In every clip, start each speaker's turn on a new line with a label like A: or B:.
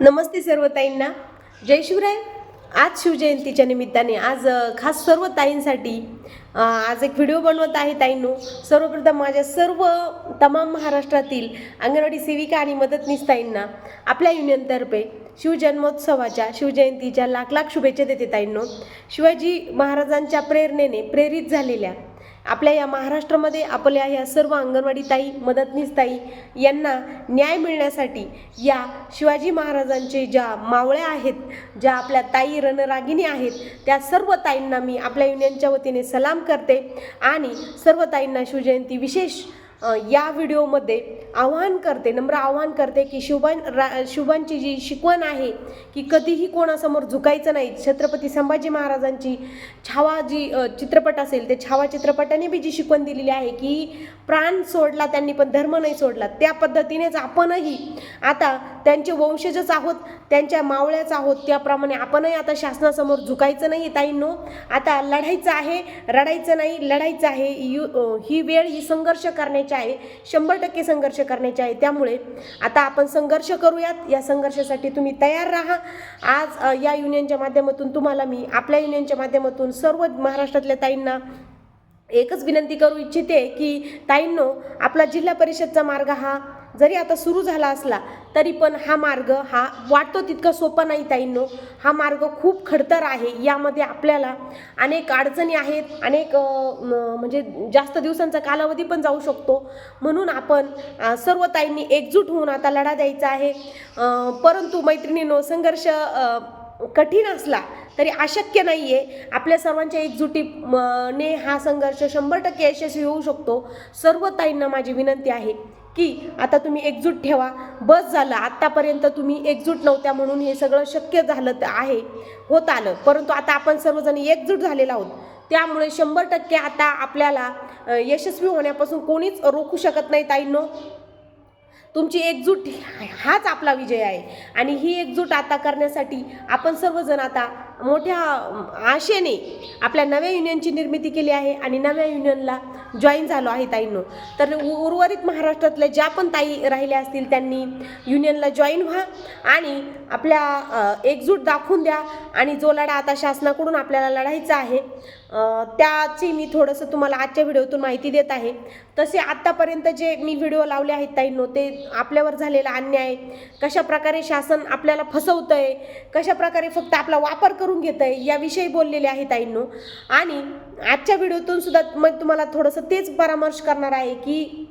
A: नमस्ते सर्व ताईंना. जय शिवराय. आज शिवजयंतीच्या निमित्ताने आज खास सर्व ताईंसाठी आज एक व्हिडिओ बनवत आहे ताईंनो. सर्वप्रथम माझ्या सर्व तमाम महाराष्ट्रातील अंगणवाडी सेविका आणि मदतनीस ताईंना आपल्या युनियनतर्फे शिवजन्मोत्सवाच्या शिवजयंतीच्या लाख लाख शुभेच्छा देते ताईंनो. शिवाजी महाराजांच्या प्रेरणेने प्रेरित झालेल्या आपल्या या महाराष्ट्रामध्ये आपल्या या सर्व अंगणवाडी ताई मदतनीस ताई यांना न्याय मिळण्यासाठी या शिवाजी महाराजांचे ज्या मावळ्या आहेत ज्या आपल्या ताई रणरागिणी आहेत त्या सर्व ताईंना मी आपल्या युनियनच्या वतीने सलाम करते आणि सर्व ताईंना शिवजयंती विशेष या व्हिडिओमध्ये आवाहन करते नम्र आवाहन करते की शिवबान रा शुभांची जी शिकवण आहे की कधीही कोणासमोर झुकायचं नाही. छत्रपती संभाजी महाराजांची छावा जी चित्रपट असेल ते छावा चित्रपटाने बी जी शिकवण दिलेली आहे की प्राण सोडला त्यांनी पण धर्म नाही सोडला. त्या पद्धतीनेच आपणही आता त्यांचे वंशजच आहोत. त्यांच्या मावळ्याच आहोत त्याप्रमाणे आपणही आता शासनासमोर झुकायचं नाही ताईंनो. आता लढायचं आहे रडायचं नाही लढायचं आहे. यु ही वेळ ही संघर्ष करण्याची आहे. शंभर टक्के संघर्ष करण्याची आहे. त्यामुळे आता आपण संघर्ष करूयात. या संघर्षासाठी तुम्ही तयार राहा. आज या युनियनच्या माध्यमातून तुम्हाला मी आपल्या युनियनच्या माध्यमातून सर्व महाराष्ट्रातल्या ताईंना एकच विनंती करू इच्छिते की ताईंनो आपला जिल्हा परिषदचा मार्ग हा जरी आता सुरू झाला असला तरी पण हा मार्ग हा वाटतो तितका सोपा नाही ताईंनो. हा मार्ग खूप खडतर आहे यामध्ये आपल्याला अनेक अडचणी आहेत अनेक म्हणजे जास्त दिवसांचा कालावधी पण जाऊ शकतो. म्हणून आपण सर्व ताईंनी एकजूट होऊन आता लढा द्यायचा आहे. परंतु मैत्रिणींनो संघर्ष कठीण असला तरी अशक्य नाही आहे आपल्या सर्वांच्या एकजुटीने हा संघर्ष शंभर टक्के यशस्वी होऊ शकतो. सर्व ताईंना माझी विनंती आहे. की आता तुम्ही एकजूट ठेवा. बस झालं. आत्तापर्यंत तुम्ही एकजूट नव्हत्या म्हणून हे सगळं शक्य झालं तर आहे होत आलं. परंतु आता आपण सर्वजण एकजूट झालेलो आहोत. त्यामुळे शंभर टक्के आता आपल्याला यशस्वी होण्यापासून कोणीच रोखू शकत नाही ताईंनो. तुमची एकजूट हाच आपला विजय आहे. आणि ही एकजूट आता करण्यासाठी आपण सर्वजण आता मोठ्या आशेने आपल्या नव्या युनियनची निर्मिती केली आहे आणि नव्या युनियनला जॉईन झालो आहे ताईंनो. तर उर्वरित महाराष्ट्रातल्या ज्या पण ताई राहिल्या असतील त्यांनी युनियनला जॉईन व्हा आणि आपल्या एकजूट दाखवून द्या आणि जो लढा आता शासनाकडून आपल्याला लढायचा आहे त्याची मी थोडंसं तुम्हाला आजच्या व्हिडिओतून माहिती देत आहे. तसे आत्तापर्यंत जे मी व्हिडिओ लावले आहेत ताईंनो ते आपल्यावर झालेला अन्याय कशा प्रकारे शासन आपल्याला फसवतं आहे कशा प्रकारे फक्त आपला वापर करून करून घेत आहे याविषयी बोललेले आहे ताईंनो. आणि आजच्या व्हिडिओतून सुद्धा मग तुम्हाला थोडंसं तेच परामर्श करणार आहे की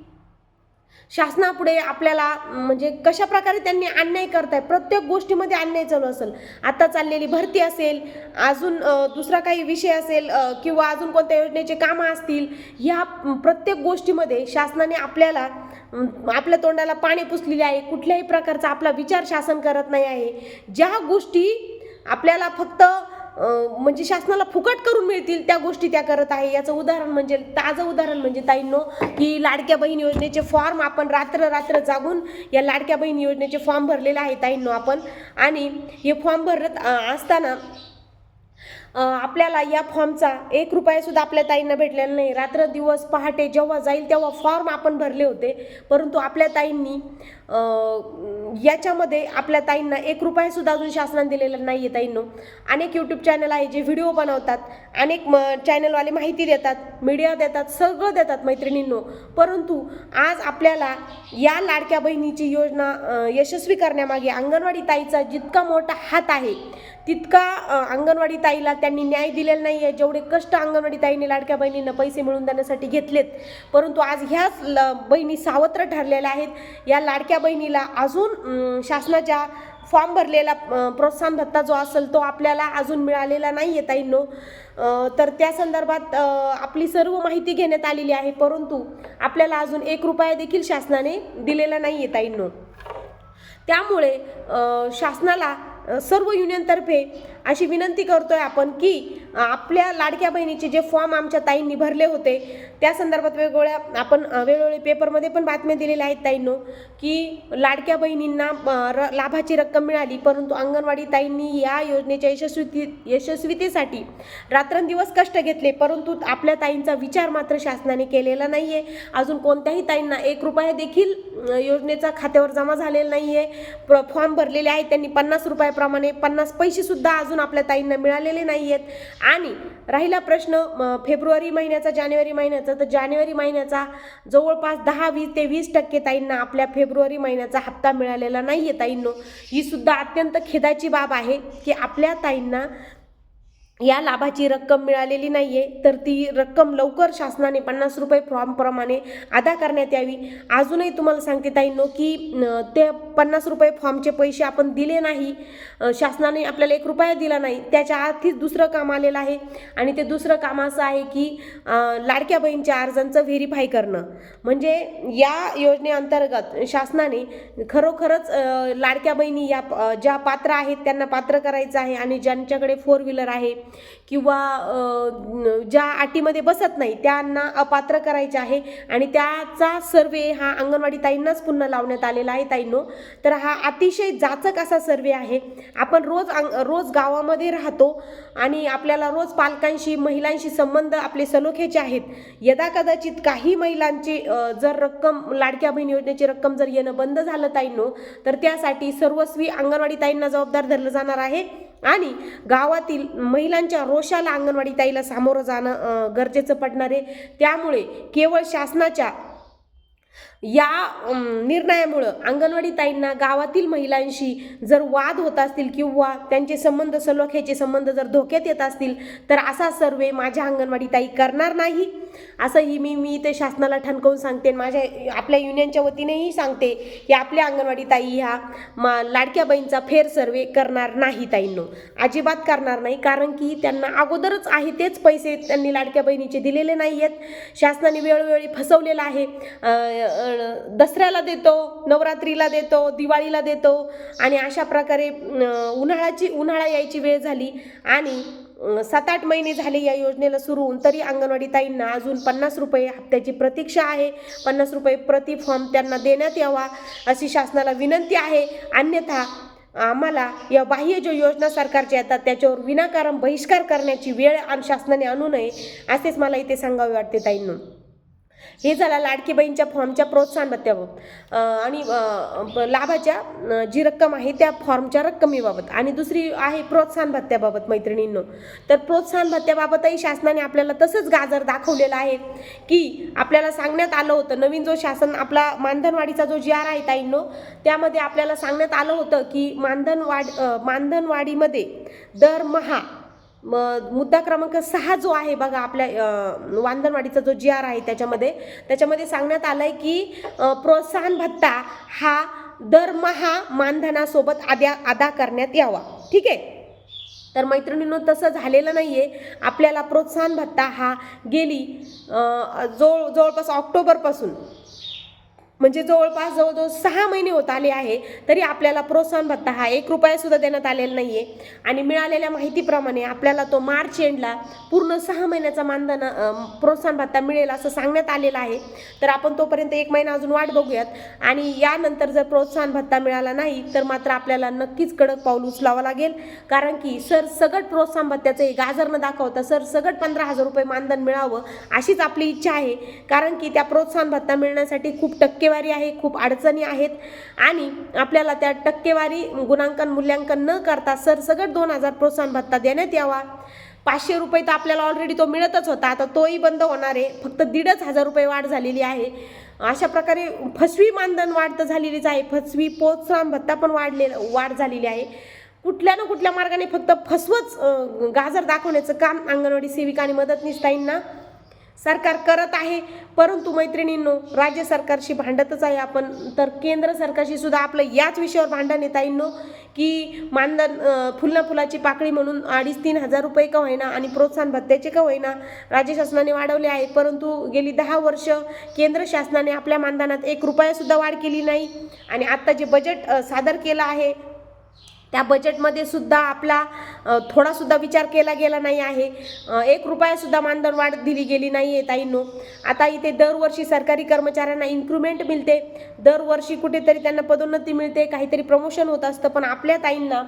A: शासनापुढे आपल्याला म्हणजे कशा प्रकारे त्यांनी अन्याय करताय प्रत्येक गोष्टीमध्ये अन्याय चालू असेल. आता चाललेली भरती असेल अजून दुसरा काही विषय असेल किंवा अजून कोणत्या योजनेचे कामं असतील ह्या प्रत्येक गोष्टीमध्ये शासनाने आपल्याला आपल्या तोंडाला पाणी पुसलेले आहे. कुठल्याही प्रकारचा आपला विचार शासन करत नाही आहे. ज्या गोष्टी आपल्याला फक्त म्हणजे शासनाला फुकट करून मिळतील त्या गोष्टी त्या करत आहे. याचं उदाहरण म्हणजे ताजं उदाहरण म्हणजे ताईंनो की लाडक्या बहीण योजनेचे फॉर्म आपण रात्र रात्र जागून या लाडक्या बहीण योजनेचे फॉर्म भरलेले आहे ताईंनो आपण. आणि हे फॉर्म भरत असताना आपल्याला या फॉर्मचा एक रुपयासुद्धा आपल्या ताईंना भेटलेला नाही. रात्र दिवस पहाटे जेव्हा जाईल तेव्हा फॉर्म आपण भरले होते. परंतु आपल्या ताईंनी याच्यामध्ये आपल्या ताईंना एक रुपयासुद्धा अजून शासनाने दिलेला नाही आहे ताईंनो. अनेक यूट्यूब चॅनल आहे जे व्हिडिओ बनवतात. अनेक म चॅनलवाले माहिती देतात मीडिया देतात सगळं देतात मैत्रिणींनो. परंतु आज आपल्याला या लाडक्या बहिणीची योजना यशस्वी करण्यामागे अंगणवाडी ताईचा जितका मोठा हात आहे तितका अंगणवाडी ताईला त्यांनी न्याय दिलेला नाही आहे जेवढे कष्ट अंगणवाडी ताईने लाडक्या बहिणींना पैसे मिळवून देण्यासाठी घेतलेत परंतु आज ह्याच ल बहिणी सावत्र ठरलेल्या आहेत. या लाडक्या बहिणीला अजून शासनाच्या फॉर्म भरलेला प्रोत्साहन भत्ता जो असेल तो आपल्याला अजून मिळालेला नाही आहे ताईंनो तर त्या संदर्भात आपली सर्व माहिती घेण्यात आलेली आहे परंतु आपल्याला अजून एक रुपया देखील शासनाने दिलेला नाही आहे ताईंनो. त्यामुळे शासनाला सर्व युनियनतर्फे अशी विनंती करतोय आपण की आपल्या लाडक्या बहिणीचे जे फॉर्म आमच्या ताईंनी भरले होते त्या संदर्भात वेगवेगळ्या आपण वेळोवेळी पेपरमध्ये पण बातम्या दिलेल्या आहेत ताईंनो की लाडक्या बहिणींना र- लाभाची रक्कम मिळाली परंतु अंगणवाडी ताईंनी या योजनेच्या यशस्वी यशस्वीतेसाठी रात्रंदिवस कष्ट घेतले परंतु आपल्या ताईंचा विचार मात्र शासनाने केलेला नाही आहे अजून कोणत्याही ताईंना एक रुपया देखील योजनेचा खात्यावर जमा झालेला नाही आहे फॉर्म भरलेले आहेत त्यांनी पन्नास रुपयाप्रमाणे पन्नास पैसेसुद्धा अजून अजून आपल्या ताईंना मिळालेले नाही आहेत आणि राहिला प्रश्न फेब्रुवारी महिन्याचा जानेवारी महिन्याचा. तर जानेवारी महिन्याचा जवळपास दहा वीस ते वीस टक्के ताईंना आपल्या फेब्रुवारी महिन्याचा हप्ता मिळालेला नाही आहे ताईंनो. ही सुद्धा अत्यंत खेदाची बाब आहे की आपल्या ताईंना या लाभाची रक्कम मिळालेली नाही आहे तर ती रक्कम लवकर शासनाने पन्नास रुपये फॉर्मप्रमाणे अदा करण्यात यावी. अजूनही तुम्हाला सांगते ताईनो की ते पन्नास रुपये फॉर्मचे पैसे आपण दिले नाही शासनाने आपल्याला एक रुपया दिला नाही त्याच्या आधीच दुसरं काम आलेलं आहे. आणि ते दुसरं काम असं आहे की लाडक्या बहीणच्या अर्जांचं व्हेरीफाय करणं. म्हणजे या योजनेअंतर्गत शासनाने खरोखरच लाडक्या बहिणी या ज्या पात्र आहेत त्यांना पात्र करायचं आहे आणि ज्यांच्याकडे फोर व्हीलर आहे किंवा ज्या अटीमध्ये बसत नाही त्यांना अपात्र करायचे आहे. आणि त्याचा सर्वे हा अंगणवाडी ताईंनाच पुन्हा लावण्यात आलेला आहे ताईंनो. तर हा अतिशय जाचक असा सर्वे आहे. आपण रोज अंग रोज गावामध्ये राहतो आणि आपल्याला रोज पालकांशी महिलांशी संबंध आपले सलोख्याचे आहेत. यदा कदाचित काही महिलांची जर रक्कम लाडक्या बहीण योजनेची रक्कम जर येणं बंद झालं ताईंनो तर त्यासाठी सर्वस्वी अंगणवाडी ताईंना जबाबदार धरलं जाणार आहे. आणि गावातील महिलांच्या रोषाला अंगणवाडी ताईला सामोरं जाणं गरजेचं पडणार आहे. त्यामुळे केवळ शासनाच्या या निर्णयामुळं अंगणवाडी ताईंना गावातील महिलांशी जर वाद होत असतील किंवा त्यांचे संबंध सलोख्याचे संबंध जर धोक्यात येत असतील तर असा सर्वे माझ्या अंगणवाडी ताई करणार नाही. असंही मी मी ते शासनाला ठणकावून सांगते आणि माझ्या आपल्या युनियनच्या वतीनेही सांगते की आपल्या अंगणवाडी ताई ह्या मा लाडक्या बहीणचा फेर सर्वे करणार नाही ताईंनो. अजिबात करणार नाही कारण की त्यांना अगोदरच आहे तेच पैसे त्यांनी लाडक्या बहिणीचे दिलेले नाही आहेत. शासनाने वेळोवेळी फसवलेलं आहे. दसऱ्याला देतो नवरात्रीला देतो दिवाळीला देतो आणि अशा प्रकारे उन्हाळ्याची उन्हाळा यायची वेळ झाली आणि सात आठ महिने झाले या योजनेला सुरू होऊन तरी अंगणवाडी ताईंना अजून पन्नास रुपये हप्त्याची प्रतीक्षा आहे. पन्नास रुपये प्रति फॉर्म त्यांना देण्यात यावा अशी शासनाला विनंती आहे. अन्यथा आम्हाला या बाह्य जो योजना सरकारच्या येतात त्याच्यावर विनाकारण बहिष्कार करण्याची वेळ आम शासनाने आणू नये असेच मला इथे सांगावे वाटते ताईंनो. हे झालं लाडकी बहीणच्या फॉर्मच्या प्रोत्साहन भत्त्याबाबत आणि लाभाच्या जी रक्कम आहे त्या फॉर्मच्या रक्कमेबाबत. आणि दुसरी आहे प्रोत्साहन भत्त्याबाबत मैत्रिणींनो. तर प्रोत्साहन भत्त्याबाबतही शासनाने आपल्याला तसंच गाजर दाखवलेलं आहे की आपल्याला सांगण्यात आलं होतं नवीन जो शासन आपला मानधनवाडीचा जो जी आर आहे ताईंनो त्यामध्ये आपल्याला सांगण्यात आलं होतं की मानधनवाड मानधनवाडीमध्ये दरमहा मग मुद्दा क्रमांक सहा जो आहे बघा आपल्या वांदनवाडीचा वांदणवाडीचा जो जी आर आहे त्याच्यामध्ये त्याच्यामध्ये सांगण्यात आलं आहे की प्रोत्साहन भत्ता हा दरमहा मानधनासोबत आद्या अदा करण्यात यावा. ठीक आहे? तर मैत्रिणींनो तसं झालेलं नाही आहे आपल्याला प्रोत्साहन भत्ता हा गेली जवळ जवळपास ऑक्टोबरपासून म्हणजे जवळपास जवळजवळ सहा महिने होत आले आहे तरी आपल्याला प्रोत्साहन भत्ता हा एक रुपयासुद्धा देण्यात आलेला नाही आहे आणि मिळालेल्या माहितीप्रमाणे आपल्याला तो मार्च एंडला पूर्ण सहा महिन्याचा मानधन प्रोत्साहन भत्ता मिळेल असं सांगण्यात आलेलं आहे. तर आपण तोपर्यंत एक महिना अजून वाट बघूयात. आणि यानंतर जर प्रोत्साहन भत्ता मिळाला नाही तर मात्र आपल्याला नक्कीच कडक पाऊल उचलावं लागेल. कारण की सर सगट प्रोत्साहन भत्त्याचं हे गाजर न दाखवता. सर सगट पंधरा हजार रुपये मानधन मिळावं अशीच आपली इच्छा आहे. कारण की त्या प्रोत्साहन भत्ता मिळण्यासाठी खूप टक्के टक्केवारी आहे खूप अडचणी आहेत. आणि आपल्याला त्या टक्केवारी गुणांकन मूल्यांकन न करता सरसगट दोन हजार प्रोत्साहन भत्ता देण्यात यावा. पाचशे रुपये तर आपल्याला ऑलरेडी तो मिळतच होता. आता तोही बंद होणार आहे. फक्त दीडच हजार रुपये वाढ झालेली आहे. अशा प्रकारे फसवी मानधन वाढ तर झालेलीच आहे. फसवी प्रोत्साहन भत्ता पण वाढले वाढ झालेली आहे. कुठल्या ना कुठल्या मार्गाने फक्त फसवच गाजर दाखवण्याचं काम अंगणवाडी सेविका आणि मदतनीस ताईंना सरकार करत आहे. परंतु मैत्रिणींनो राज्य सरकारशी भांडतच आहे आपण. तर केंद्र सरकारशी सुद्धा आपलं याच विषयावर भांडण येत येईनो की मानधन फुलना फुलाची पाकळी म्हणून अडीच तीन हजार रुपये का होईना आणि प्रोत्साहन भत्त्याचे का होईना राज्य शासनाने वाढवले आहे परंतु गेली दहा वर्ष केंद्र शासनाने आपल्या मानधनात एक रुपयासुद्धा वाढ केली नाही. आणि आत्ता जे बजेट सादर केलं आहे त्या बजेटमध्ये सुद्धा आपला थोडासुद्धा विचार केला गेला नाही आहे. एक रुपयासुद्धा मानधन वाढ दिली गेली नाही आहे ताईंनो. आता इथे दरवर्षी सरकारी कर्मचाऱ्यांना इन्क्रुमेंट मिळते. दरवर्षी कुठेतरी त्यांना पदोन्नती मिळते. काहीतरी प्रमोशन होत असतं. पण आपल्या ताईंना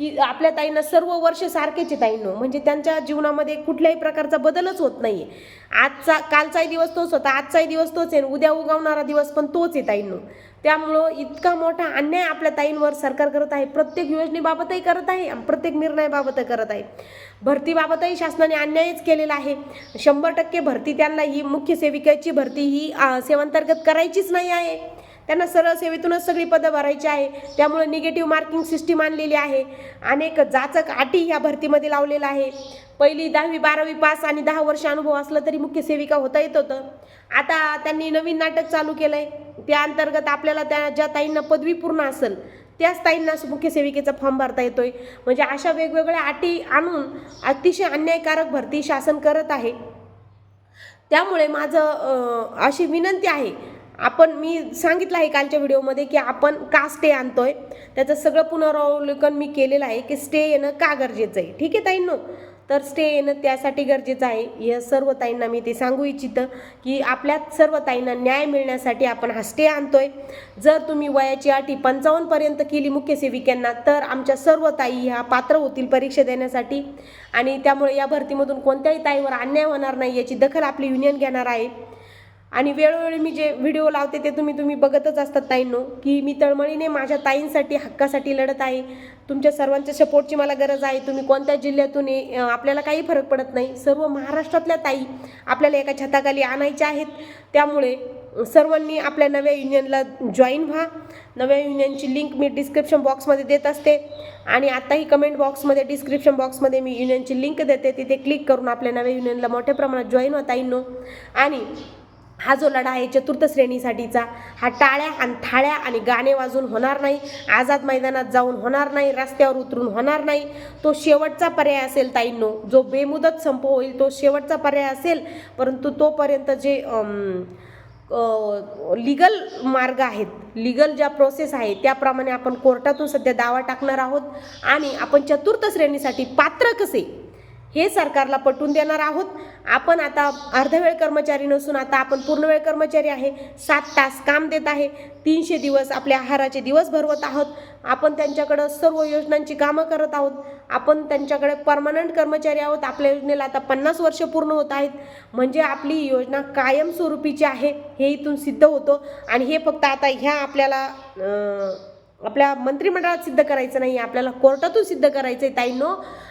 A: की आपल्या ताईंना सर्व वर्ष सारखेचे आहे ताईंनो. म्हणजे त्यांच्या जीवनामध्ये कुठल्याही प्रकारचा बदलच होत नाही आजचा कालचाही दिवस तोच होता आजचाही दिवस तोच आहे आणि उद्या उगवणारा दिवस पण तोच आहे ताईंनो. त्यामुळं इतका मोठा अन्याय आपल्या ताईंवर सरकार करत आहे. प्रत्येक योजनेबाबतही करत आहे आणि प्रत्येक निर्णयाबाबतही करत आहे. भरतीबाबतही शासनाने अन्यायच केलेला आहे. शंभर टक्के भरती त्यांना ही मुख्य सेविकेची भरती ही सेवांतर्गत करायचीच नाही आहे. त्यांना सरळ सेवेतूनच सगळी पदं भरायची आहे. त्यामुळे निगेटिव्ह मार्किंग सिस्टीम आणलेली आहे. अनेक जाचक अटी ह्या भरतीमध्ये लावलेला आहे पहिली दहावी बारावी पास आणि दहा वर्ष अनुभव असला तरी मुख्य सेविका होता येत होतं. आता त्यांनी नवीन नाटक चालू केलं आहे त्या अंतर्गत आपल्याला त्या ज्या ताईंना पदवी पूर्ण असेल त्याच ताईंना मुख्य सेविकेचा फॉर्म भरता येतोय. म्हणजे अशा वेगवेगळ्या अटी आणून अतिशय अन्यायकारक भरती शासन करत आहे. त्यामुळे माझं अशी विनंती आहे आपण मी सांगितलं आहे कालच्या व्हिडिओमध्ये की आपण का स्टे आणतोय? त्याचं सगळं पुनरावलोकन मी केलेलं आहे की स्टे येणं का गरजेचं आहे? ठीक आहे ताईंनो? तर स्टे येणं त्यासाठी गरजेचं आहे. या सर्व ताईंना मी ते सांगू इच्छितं की आपल्या सर्व ताईंना न्याय मिळण्यासाठी आपण हा स्टे आणतोय. जर तुम्ही वयाची अटी पंचावन्नपर्यंत केली मुख्य सेविकांना तर आमच्या सर्व ताई ह्या पात्र होतील परीक्षा देण्यासाठी. आणि त्यामुळे या भरतीमधून कोणत्याही ताईवर अन्याय होणार नाही याची दखल आपली युनियन घेणार आहे. आणि वेळोवेळी मी जे व्हिडिओ लावते ते तुम्ही तुम्ही बघतच असतात ताईंनो की मी तळमळीने माझ्या ताईंसाठी हक्कासाठी लढत आहे. तुमच्या सर्वांच्या सपोर्टची मला गरज आहे. तुम्ही कोणत्या जिल्ह्यातून ये, आपल्याला काही फरक पडत नाही. सर्व महाराष्ट्रातल्या ताई आपल्याला एका छताखाली आणायच्या आहेत. त्यामुळे सर्वांनी आपल्या नव्या युनियनला जॉईन व्हा. नव्या युनियनची लिंक मी डिस्क्रिप्शन बॉक्समध्ये देत असते. आणि आताही कमेंट बॉक्समध्ये डिस्क्रिप्शन बॉक्समध्ये मी युनियनची लिंक देते. तिथे क्लिक करून आपल्या नव्या युनियनला मोठ्या प्रमाणात जॉईन होता येईन आणि हा जो लढा आहे चतुर्थ श्रेणीसाठीचा हा टाळ्या आणि थाळ्या आणि गाणे वाजून होणार नाही आझाद मैदानात जाऊन होणार नाही रस्त्यावर उतरून होणार नाही. तो शेवटचा पर्याय असेल ताईंनो जो बेमुदत संप होईल तो शेवटचा पर्याय असेल परंतु तोपर्यंत जे लीगल लिगल मार्ग आहेत लिगल ज्या प्रोसेस आहे त्याप्रमाणे आपण कोर्टातून सध्या दावा टाकणार आहोत. आणि आपण चतुर्थ श्रेणीसाठी पात्र कसे? हे सरकारला पटवून देणार आहोत. आपण आता अर्धवेळ कर्मचारी नसून आता आपण पूर्णवेळ कर्मचारी आहे. सात तास काम देत आहे. तीनशे दिवस आपल्या आहाराचे दिवस भरवत आहोत. आपण त्यांच्याकडं सर्व योजनांची कामं करत आहोत. आपण त्यांच्याकडे परमनंट कर्मचारी आहोत. आपल्या योजनेला आता पन्नास वर्ष पूर्ण होत आहेत. म्हणजे आपली योजना कायमस्वरूपीची आहे. हे इथून सिद्ध होतं. आणि हे फक्त आता ह्या आपल्याला आपल्या मंत्रिमंडळात सिद्ध करायचं नाही आपल्याला कोर्टातून सिद्ध करायचं आहे ताईंनो.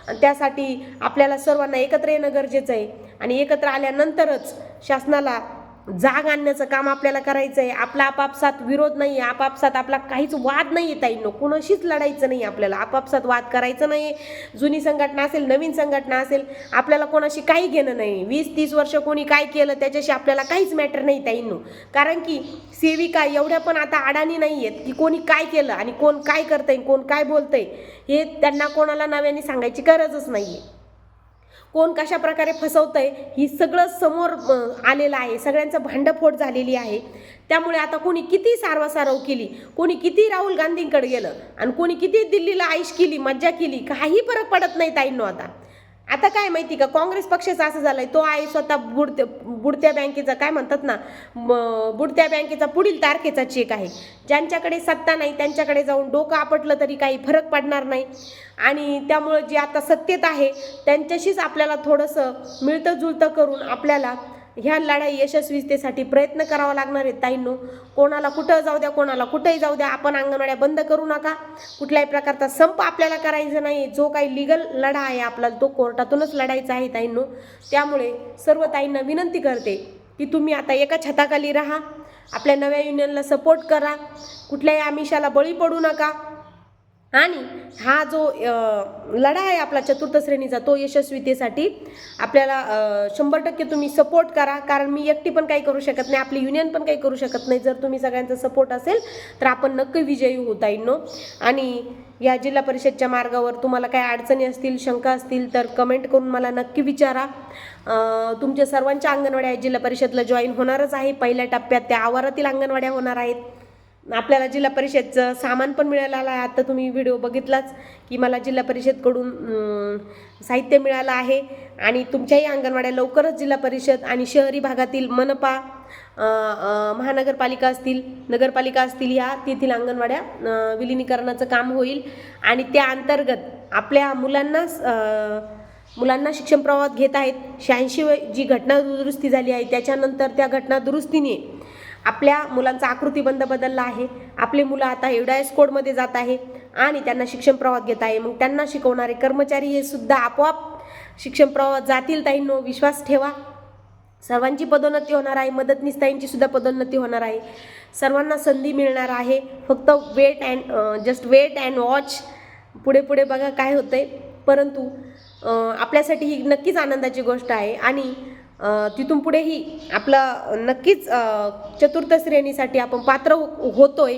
A: आणि त्यासाठी आपल्याला सर्वांना एकत्र येणं गरजेचं आहे. आणि एकत्र आल्यानंतरच शासनाला जाग आणण्याचं काम आपल्याला करायचं आहे. आपला आपापसात विरोध नाही आहे. आपापसात आपला काहीच वाद नाही आहे ताईंनो. कुणाशीच लढायचं नाही आपल्याला. आपापसात वाद करायचं नाही जुनी संघटना असेल नवीन संघटना असेल आपल्याला कोणाशी काही घेणं नाही वीस तीस वर्ष कोणी काय केलं त्याच्याशी आपल्याला काहीच मॅटर नाही ताईंनो. कारण की सेविका एवढ्या पण आता अडाणी नाही आहेत की कोणी काय केलं आणि कोण काय करतंय कोण काय बोलतंय हे त्यांना कोणाला नव्याने सांगायची गरजच नाही आहे. कोण कशा प्रकारे फसवतंय ही सगळं समोर आलेलं आहे. सगळ्यांचं भांडफोड झालेली आहे. त्यामुळे आता कोणी किती सारवासारव केली कोणी किती राहुल गांधींकडे गेलं आणि कोणी किती दिल्लीला आईश केली मज्जा केली काही फरक पडत नाही ताईंनो आता. आता काय माहिती का काँग्रेस पक्षाचं असं झालंय तो आहे स्वतः बुडत्या बुडत्या बँकेचा काय म्हणतात ना बुडत्या बँकेचा पुढील तारखेचा चेक आहे. ज्यांच्याकडे सत्ता नाही त्यांच्याकडे जाऊन डोकं आपटलं तरी काही फरक पडणार नाही. आणि त्यामुळं जे आता सत्तेत आहे त्यांच्याशीच आपल्याला थोडंसं मिळतं जुळतं करून आपल्याला ह्या लढाई यशस्वीतेसाठी प्रयत्न करावा लागणार आहे ताईंनो. कोणाला कुठं जाऊ द्या कोणाला कुठंही जाऊ द्या आपण अंगणवाड्या बंद करू नका. कुठल्याही प्रकारचा संप आपल्याला करायचा नाही. जो काही लिगल लढा आहे आपला तो कोर्टातूनच लढायचा आहे ताईंनो. त्यामुळे सर्व ताईंना विनंती करते की तुम्ही आता एका छताखाली राहा. आपल्या नव्या युनियनला सपोर्ट करा. कुठल्याही आमिषाला बळी पडू नका. आणि हा जो लढा आहे आपला चतुर्थ श्रेणीचा तो यशस्वीतेसाठी आपल्याला शंभर टक्के तुम्ही सपोर्ट करा. कारण मी एकटी पण काही करू शकत नाही आपली युनियन पण काही करू शकत नाही. जर तुम्ही सगळ्यांचा सपोर्ट असेल तर आपण नक्की विजयी होता येईल आणि या जिल्हा परिषदच्या मार्गावर तुम्हाला काही अडचणी असतील शंका असतील तर कमेंट करून मला नक्की विचारा. तुमच्या सर्वांच्या अंगणवाड्या जिल्हा परिषदला जॉईन होणारच आहे. पहिल्या टप्प्यात त्या आवारातील अंगणवाड्या होणार आहेत. आपल्याला जिल्हा परिषदचं सामान पण मिळालं आहे. आता तुम्ही व्हिडिओ बघितलाच की मला जिल्हा परिषदकडून साहित्य मिळालं आहे. आणि तुमच्याही अंगणवाड्या लवकरच जिल्हा परिषद आणि शहरी भागातील मनपा महानगरपालिका असतील नगरपालिका असतील ह्या तेथील अंगणवाड्या विलिनीकरणाचं काम होईल. आणि त्या अंतर्गत आपल्या मुलांना मुलांना शिक्षण प्रवाहात घेत आहेत. शहाऐंशी जी घटना दुरुस्ती झाली आहे त्याच्यानंतर त्या घटना दुरुस्तीने आपल्या मुलांचा आकृतीबंध बदलला आहे. आपले मुलं आता एवढ्या कोडमध्ये जात आहे आणि त्यांना शिक्षण प्रवाहात घेत आहे. मग त्यांना शिकवणारे कर्मचारी हे सुद्धा आपोआप शिक्षण प्रवाहात जातील. ताईंनो विश्वास ठेवा. सर्वांची पदोन्नती होणार आहे. मदतनीस ताईंची सुद्धा पदोन्नती होणार आहे. सर्वांना संधी मिळणार आहे. फक्त wait and just wait and watch पुढे पुढे बघा काय होतंय. परंतु आपल्यासाठी ही नक्कीच आनंदाची गोष्ट आहे. आणि तिथून पुढेही आपलं नक्कीच चतुर्थ श्रेणीसाठी आपण पात्र हो- होतोय.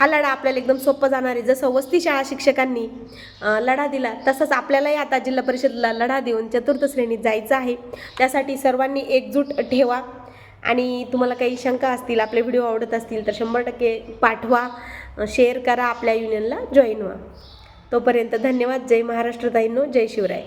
A: हा लढा आपल्याला एकदम सोपं जाणार आहे. जसं वस्ती शाळा शिक्षकांनी लढा दिला तसंच आपल्यालाही आता जिल्हा परिषदला लढा देऊन चतुर्थ श्रेणीत जायचं आहे. त्यासाठी सर्वांनी एकजूट ठेवा. आणि तुम्हाला काही शंका असतील आपले व्हिडिओ आवडत असतील तर शंभर टक्के पाठवा. शेअर करा आपल्या युनियनला जॉईन व्हा. तोपर्यंत धन्यवाद. जय महाराष्ट्र ताईंनो जय शिवराय.